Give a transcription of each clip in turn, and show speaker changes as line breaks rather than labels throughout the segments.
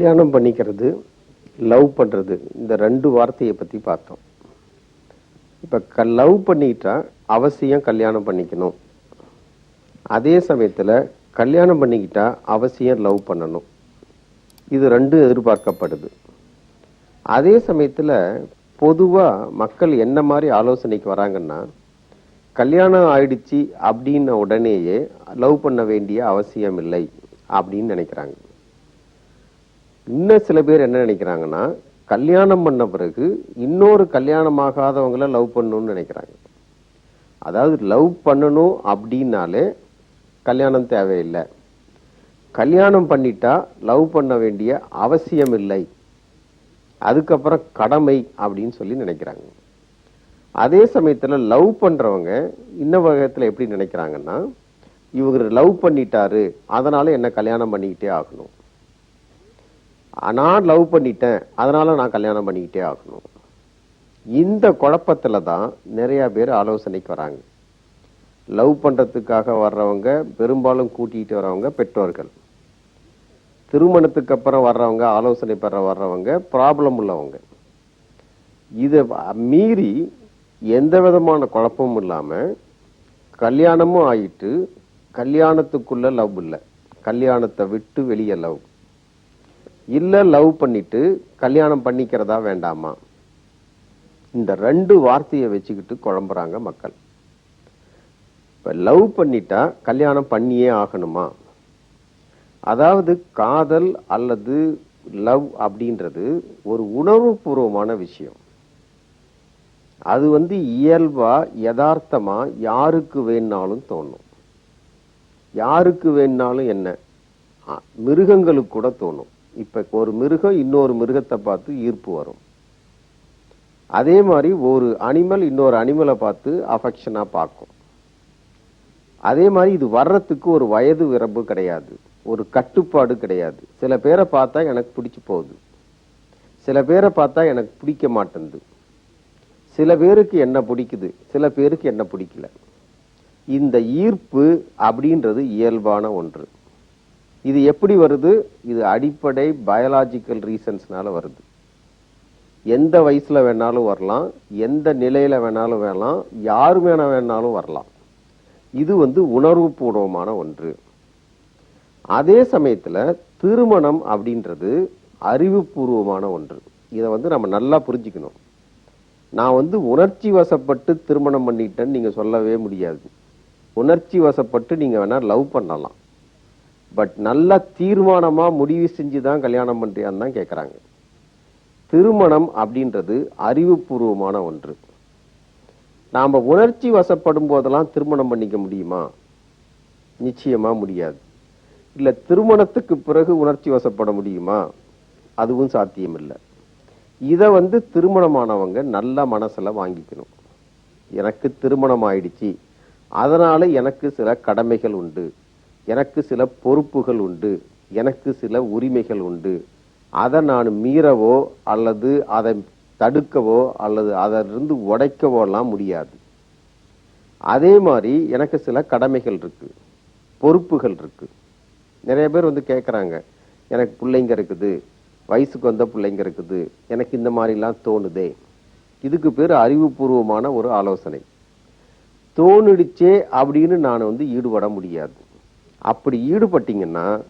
கல்யாணம் பண்ணிக்கிறது லவ் பண்ணுறது இந்த ரெண்டு வார்த்தையை பற்றி பார்த்தோம். இப்போ க லவ் பண்ணிட்டா அவசியம் கல்யாணம் பண்ணிக்கணும். அதே சமயத்தில் கல்யாணம் பண்ணிக்கிட்டா அவசியம் லவ் பண்ணணும். இது ரெண்டும் எதிர்பார்க்கப்படுது. அதே சமயத்தில் பொதுவாக மக்கள் என்ன மாதிரி ஆலோசனைக்கு வராங்கன்னா கல்யாணம் ஆயிடுச்சு அப்படின்ன உடனேயே லவ் பண்ண வேண்டிய அவசியம் இல்லை அப்படின்னு நினைக்கிறாங்க. இன்னும் சில பேர் என்ன நினைக்கிறாங்கன்னா கல்யாணம் பண்ண பிறகு இன்னொரு கல்யாணம் ஆகாதவங்கள லவ் பண்ணணும்னு நினைக்கிறாங்க. அதாவது லவ் பண்ணணும் அப்படின்னாலே கல்யாணம் தேவையில்லை. கல்யாணம் பண்ணிட்டா லவ் பண்ண வேண்டிய அவசியம் இல்லை. அதுக்கப்புறம் கடமை அப்படின்னு சொல்லி நினைக்கிறாங்க. அதே சமயத்தில் லவ் பண்ணுறவங்க இன்ன வகத்தில் எப்படி நினைக்கிறாங்கன்னா இவங்க லவ் பண்ணிட்டாரு அதனால என்ன கல்யாணம் பண்ணிக்கிட்டே ஆகணும். நான் லவ் பண்ணிட்டேன் அதனால நான் கல்யாணம் பண்ணிக்கிட்டே ஆகணும். இந்த குழப்பத்தில் தான் நிறைய பேர் ஆலோசனைக்கு வராங்க. லவ் பண்றதுக்காக வர்றவங்க பெரும்பாலும் கூட்டிகிட்டு வர்றவங்க பெற்றோர்கள். திருமணத்துக்கு அப்புறம் வர்றவங்க ஆலோசனை பெற வர்றவங்க ப்ராப்ளம் உள்ளவங்க. இதை மீறி எந்த விதமான குழப்பமும் இல்லாம கல்யாணமும் ஆயிட்டு கல்யாணத்துக்குள்ள லவ் இல்லை. கல்யாணத்தை விட்டு வெளியே லவ். இல்லை லவ் பண்ணிட்டு கல்யாணம் பண்ணிக்கிறதா வேண்டாமா? இந்த ரெண்டு வார்த்தையை வச்சுக்கிட்டு குழம்புறாங்க மக்கள். இப்போ லவ் பண்ணிட்டா கல்யாணம் பண்ணியே ஆகணுமா? அதாவது காதல் அல்லது லவ் அப்படின்றது ஒரு உணர்வுபூர்வமான விஷயம். அது வந்து இயல்பா யதார்த்தமா யாருக்கு வேணாலும் தோணும். யாருக்கு வேணாலும் என்ன? மிருகங்களுக்கு கூட தோணும். இப்போ ஒரு மிருகம் இன்னொரு மிருகத்தை பார்த்து ஈர்ப்பு வரும். அதே மாதிரி ஒரு அனிமல் இன்னொரு அனிமலை பார்த்து அஃபெக்ஷனாக பார்க்கும். அதே மாதிரி இது வர்றதுக்கு ஒரு வயது வரம்பு கிடையாது. ஒரு கட்டுப்பாடு கிடையாது. சில பேரை பார்த்தா எனக்கு பிடிச்சி போகுது. சில பேரை பார்த்தா எனக்கு பிடிக்க மாட்டேங்குது சில பேருக்கு என்ன பிடிக்குது? சில பேருக்கு என்ன பிடிக்கல. இந்த ஈர்ப்பு அப்படின்றது இயல்பான ஒன்று. இது எப்படி வருது? இது அடிப்படை பயாலாஜிக்கல் ரீசன்ஸ்னால வருது. எந்த வயசில் வேணாலும் வரலாம் எந்த நிலையில் வேணாலும் வரலாம் யார் வேணா வேணாலும் வரலாம். இது வந்து உணர்வுபூர்வமான ஒன்று. அதே சமயத்தில் திருமணம் அப்படின்றது அறிவுபூர்வமான ஒன்று. இதை வந்து நம்ம நல்லா புரிஞ்சுக்கணும். நான் வந்து உணர்ச்சி வசப்பட்டு திருமணம் பண்ணிட்டேன்னு நீங்கள் சொல்லவே முடியாது. உணர்ச்சி வசப்பட்டு நீங்கள் வேணால் லவ் பண்ணலாம். பட் நல்லா தீர்மானமாக முடிவு செஞ்சு தான் கல்யாணம் பண்ணுறியான்னு தான் கேட்குறாங்க திருமணம் அப்படின்றது அறிவுபூர்வமான ஒன்று. நாம் உணர்ச்சி வசப்படும் போதெல்லாம் திருமணம் பண்ணிக்க முடியுமா? நிச்சயமாக முடியாது. இல்லை திருமணத்துக்கு பிறகு உணர்ச்சி வசப்பட முடியுமா? அதுவும் சாத்தியம் இல்லை வந்து திருமணமானவங்க நல்ல மனசில் வாங்கிக்கணும். எனக்கு திருமணம் ஆயிடுச்சு. அதனால் எனக்கு சில கடமைகள் உண்டு. எனக்கு சில பொறுப்புகள் உண்டு எனக்கு சில உரிமைகள் உண்டு. அதை நான் மீறவோ அல்லது அதை தடுக்கவோ அல்லது அதிலிருந்து உடைக்கவோலாம் முடியாது. அதே மாதிரி எனக்கு சில கடமைகள் இருக்குது பொறுப்புகள் இருக்குது நிறைய பேர் வந்து கேட்குறாங்க எனக்கு பிள்ளைங்க இருக்குது வயசுக்கு வந்த பிள்ளைங்க இருக்குது எனக்கு இந்த மாதிரிலாம் தோணுதே. இதுக்கு பேர் அறிவுபூர்வமான ஒரு ஆலோசனை. தோணுடுச்சே அப்படின்னு நான் வந்து ஈடுபட முடியாது. அப்படி ஈடுபட்டீங்கன்னா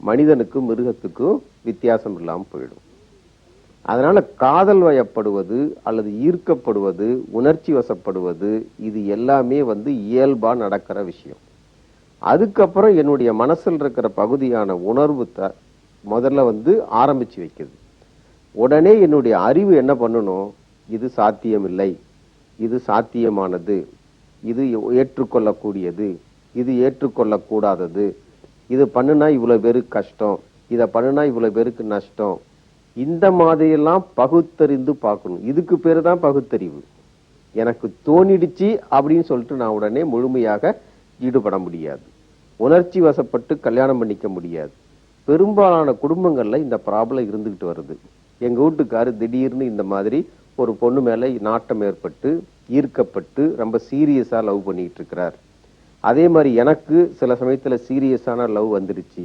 மனிதனுக்கும் மிருகத்துக்கும் வித்தியாசம் இல்லாமல் போயிடும். அதனால காதல் வயப்படுவது அல்லது ஈர்க்கப்படுவது உணர்ச்சி வசப்படுவது இது எல்லாமே வந்து இயல்பா நடக்கிற விஷயம். அதுக்கப்புறம் என்னுடைய மனசில் இருக்கிற பகுதியான உணர்வு த முதல்ல வந்து ஆரம்பிச்சு வைக்குது. உடனே என்னுடைய அறிவு என்ன பண்ணணும்? இது சாத்தியமில்லை. இது சாத்தியமானது. இது ஏற்றுக்கொள்ளக்கூடியது. இது ஏற்றுக்கொள்ளக்கூடாதது. இது பண்ணுனா இவ்வளோ பேருக்கு கஷ்டம். இதை பண்ணுனா இவ்வளோ பேருக்கு நஷ்டம். இந்த மாதிரியெல்லாம் பகுத்தறிந்து பார்க்கணும். இதுக்கு பேர் தான் பகுத்தறிவு. எனக்கு தோணிடுச்சு அப்படின்னு சொல்லிட்டு நான் உடனே முழுமையாக ஈடுபட முடியாது. உணர்ச்சி வசப்பட்டு கல்யாணம் பண்ணிக்க முடியாது. பெரும்பாலான குடும்பங்களில் இந்த ப்ராப்ளம் இருந்துக்கிட்டு வருது. எங்கள் வீட்டுக்காரு திடீர்னு இந்த மாதிரி ஒரு பொண்ணு மேலே நாட்டம் ஏற்பட்டு ஈர்க்கப்பட்டு ரொம்ப சீரியஸாக லவ் பண்ணிகிட்டு இருக்கிறார். அதே மாதிரி எனக்கு சில சமயத்தில் சீரியஸான லவ் வந்துருச்சு.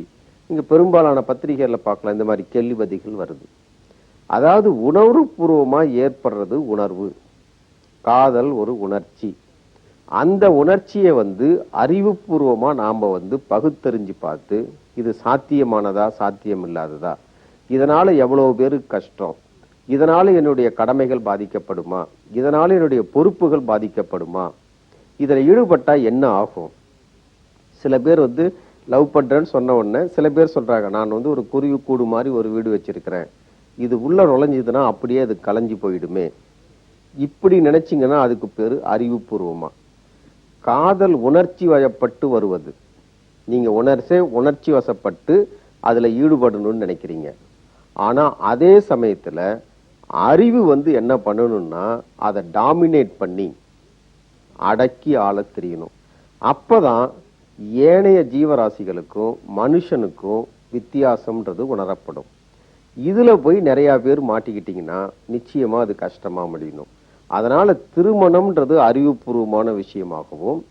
இங்கே பெரும்பாலான பத்திரிகைகளில் பார்க்கலாம் இந்த மாதிரி கேள்விபதிகள் வருது. அதாவது உணர்வுபூர்வமாக ஏற்படுறது உணர்வு. காதல் ஒரு உணர்ச்சி. அந்த உணர்ச்சியை வந்து அறிவுபூர்வமாக நாம் வந்து பகுத்தறிஞ்சு பார்த்து இது சாத்தியமானதா சாத்தியம் இல்லாததா இதனால் எவ்வளோ பேருக்கு கஷ்டம்? இதனால் என்னுடைய கடமைகள் பாதிக்கப்படுமா? இதனால் என்னுடைய பொறுப்புகள் பாதிக்கப்படுமா? இதில் ஈடுபட்டால் என்ன ஆகும்? சில பேர் வந்து லவ் பண்ணுறேன்னு சொன்ன உடனே சில பேர் சொல்கிறாங்க நான் வந்து ஒரு குருவி கூடு மாதிரி ஒரு வீடு வச்சுருக்கிறேன். இது உள்ளே நுழைஞ்சதுன்னா அப்படியே அது கலைஞ்சு போயிடுமே. இப்படி நினச்சிங்கன்னா அதுக்கு பேர் அறிவுபூர்வமாக காதல் உணர்ச்சி வயப்பட்டு வருவது. நீங்கள் உணர்ச்சே உணர்ச்சி வசப்பட்டு அதில் ஈடுபடணும்னு நினைக்கிறீங்க. ஆனால் அதே சமயத்தில் அறிவு வந்து என்ன பண்ணணும்னா அதை டாமினேட் பண்ணி அடக்கி ஆள தெரியணும் அப்பதான் ஏனைய ஜீவராசிகளுக்கும் மனுஷனுக்கும் வித்தியாசம்ன்றது உணரப்படும். இதில் போய் நிறையா பேர் மாட்டிக்கிட்டிங்கன்னா நிச்சயமாக அது கஷ்டமாக முடியணும். அதனால் திருமணம்ன்றது அறிவுபூர்வமான விஷயமாகவும்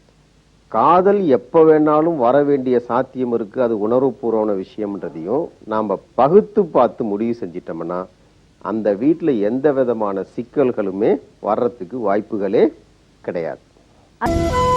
காதல் எப்போ வேணாலும் வர வேண்டிய சாத்தியம் இருக்குது அது உணர்வுபூர்வமான விஷயம்ன்றதையும் நாம் பகுத்து பார்த்து முடிவு செஞ்சிட்டோம்னா அந்த வீட்டில் எந்த விதமான சிக்கல்களுமே வர்றதுக்கு வாய்ப்புகளே கிடையாது. At-